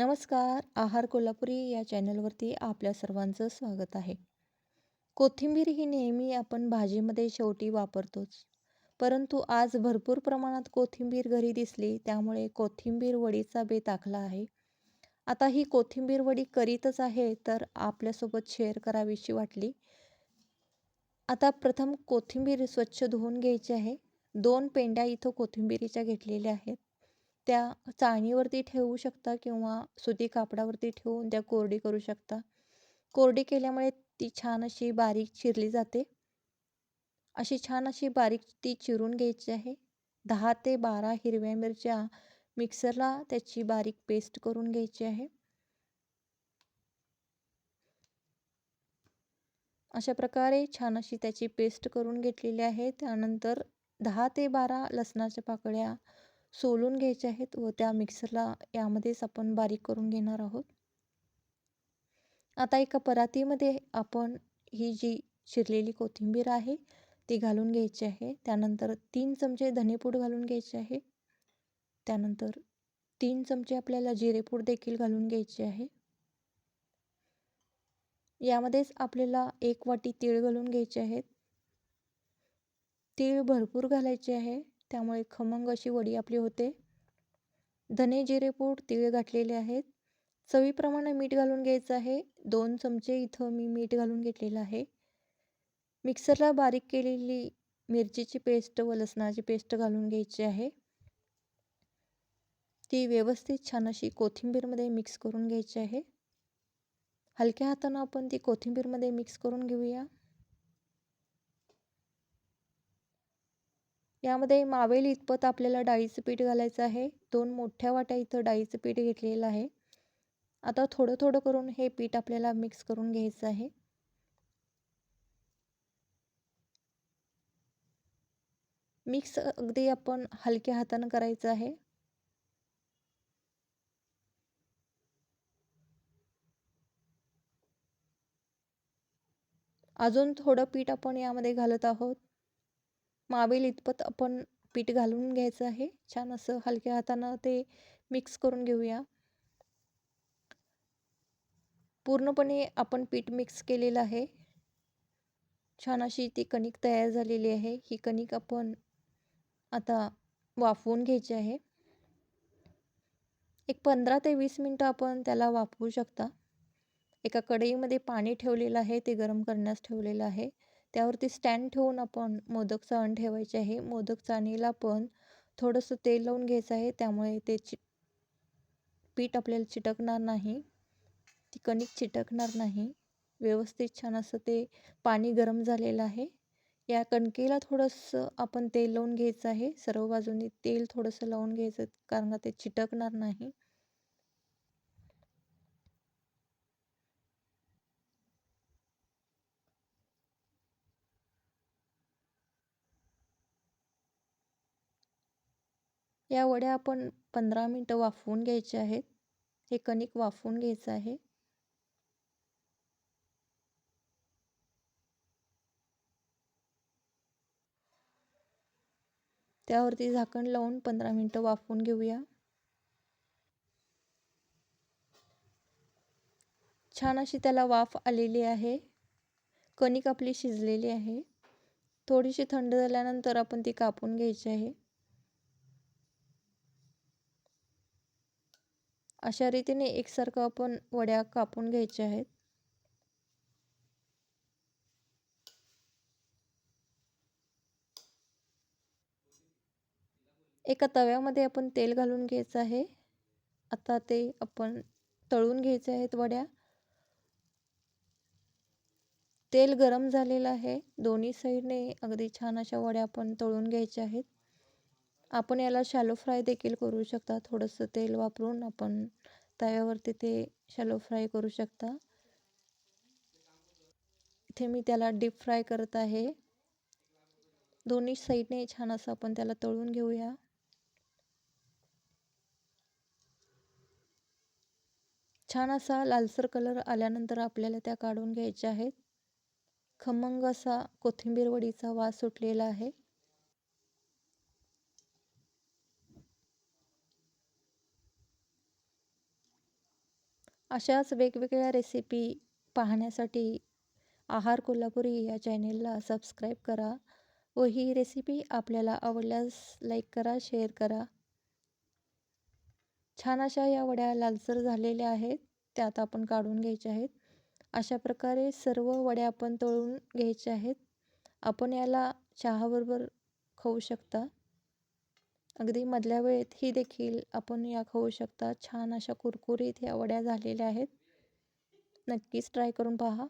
नमस्कार आहार कोल्हापुरी या चॅनलवरती आपल्या सर्वांचं स्वागत आहे. कोथिंबीर ही नेहमी आपण भाजीमध्ये शेवटी वापरतोच. परंतु आज भरपूर प्रमाणात कोथिंबीर घरी दिसली त्यामुळे कोथिंबीर वडीचा बेत आखला आहे. आता ही कोथिंबीर वडी करीतच आहे तर आपल्यासोबत शेअर करावीशी वाटली. आता प्रथम कोथिंबीर स्वच्छ धुवून घ्यायची आहे. दोन पेंड्या इथं कोथिंबीरीच्या घेतलेल्या आहेत. त्या चाळणीवरती ठेवू शकता किंवा सुती कापडावरती ठेवून त्या कोरडी करू शकता. कोरडी केल्यामुळे ती छान अशी बारीक चिरली जाते. अशी छान अशी बारीक ती चिरून घ्यायची आहे. दहा ते बारा हिरव्या मिरच्या मिक्सरला त्याची बारीक पेस्ट करून घ्यायची आहे. अशा प्रकारे छान अशी त्याची पेस्ट करून घेतलेली आहे. त्यानंतर दहा ते बारा लसणाच्या पाकळ्या सोलून घ्यायचे आहेत व त्या मिक्सरला यामध्येच आपण बारीक करून घेणार आहोत. आता एका परातीमध्ये आपण ही जी चिरलेली कोथिंबीर आहे ती घालून घ्यायची आहे. त्यानंतर तीन चमचे धनेपूड घालून घ्यायचे आहे. त्यानंतर तीन चमचे आपल्याला जिरेपूड देखील घालून घ्यायचे आहे. यामध्येच आपल्याला एक वाटी तीळ घालून घ्यायचे आहेत. तीळ भरपूर घालायचे आहे. त्यामुळे खमंग अशी वडी आपली होते. धने जिरे पूड तीळ घातलेले आहेत. चवीप्रमाणे मीठ घालून घ्यायचं आहे. दोन चमचे इथं मी मीठ घालून घेतलेलं आहे. मिक्सरला बारीक केलेली मिरचीची पेस्ट व लसणाची पेस्ट घालून घ्यायची आहे. ती व्यवस्थित छान अशी कोथिंबीरमध्ये मिक्स करून घ्यायची आहे. हलक्या हातानं आपण ती कोथिंबीरमध्ये मिक्स करून घेऊया. यामध्ये मावेल इतपत आपल्याला डाळीचं पीठ घालायचं आहे. दोन मोठ्या वाट्या इथं डाळीचं पीठ घेतलेलं आहे. आता थोडं थोडं करून हे पीठ आपल्याला मिक्स करून घ्यायचं आहे. मिक्स अगदी आपण हलक्या हातानं करायचं आहे. अजून थोडं पीठ आपण यामध्ये घालत आहोत. मावेल इतपत आपण पीठ घालून घ्यायचं आहे. छान असं हलक्या हातानं ते मिक्स करून घेऊया. पूर्णपणे आपण पीठ मिक्स केलेलं आहे. छान अशी ती कणिक तयार झालेली आहे. ही कणिक आपण आता वाफवून घ्यायची आहे. एक पंधरा ते वीस मिनटं आपण त्याला वाफवू शकता. एका कढईमध्ये पाणी ठेवलेलं आहे. ते गरम करण्यास ठेवलेलं आहे. त्यावरती स्टँड ठेवून आपण मोदक चाळण ठेवायचे आहे. मोदक चाळणीला पण थोडंसं तेल लावून घ्यायचं आहे. त्यामुळे ते चि पीठ आपल्याला चिटकणार नाही. ती कणिक चिटकणार नाही. व्यवस्थित छान असं ते पाणी गरम झालेलं आहे. या कणकेला थोडंसं आपण तेल लावून घ्यायचं आहे. सर्व बाजूंनी तेल थोडंसं लावून घ्यायचं कारण का ते चिटकणार नाही. या वड्या आपण पंधरा मिनटं वाफवून घ्यायचे आहेत. हे कणिक वाफवून घ्यायचं आहे. त्यावरती झाकण लावून पंधरा मिनटं वाफवून घेऊया. छान अशी त्याला वाफ आलेली आहे. कणिक आपली शिजलेली आहे. थोडीशी थंड झाल्यानंतर आपण ती कापून घ्यायची आहे. अशा रीतीने एकसारखं आपण वड्या कापून घ्यायच्या आहेत. एका तव्यामध्ये आपण तेल घालून घ्यायचं आहे. आता ते आपण तळून घ्यायचे आहेत वड्या. तेल गरम झालेलं आहे. दोन्ही साईडने अगदी छान अशा वड्या आपण तळून घ्यायच्या आहेत. आपण याला शॅलो फ्राय देखील करू शकता. थोडंसं तेल वापरून आपण तव्यावरती ते शॅलो फ्राय करू शकता. इथे मी त्याला डीप फ्राय करत आहे. दोन्ही साईडने छान असं आपण त्याला तळून घेऊया. छान असा लालसर कलर आल्यानंतर आपल्याला त्या काढून घ्यायच्या आहेत. खमंग असा कोथिंबीर वडीचा वास सुटलेला आहे. अशाच वेगवेगळ्या रेसिपी पाहण्यासाठी आहार कोल्हापुरी या चॅनेलला सबस्क्राईब करा व ही रेसिपी आपल्याला आवडल्यास लाईक करा शेअर करा. छान अशा या वड्या लालसर झालेल्या आहेत त्यात आपण काढून घ्यायच्या आहेत. अशा प्रकारे सर्व वड्या आपण तळून घ्यायच्या आहेत. आपण याला चहाबरोबर खाऊ शकता. अगदी मधल्या वेळेत ही देखील आपण या खाऊ शकता. छान अशा कुरकुरीत ह्या वड्या झालेल्या आहेत. नक्कीच ट्राय करून पहा.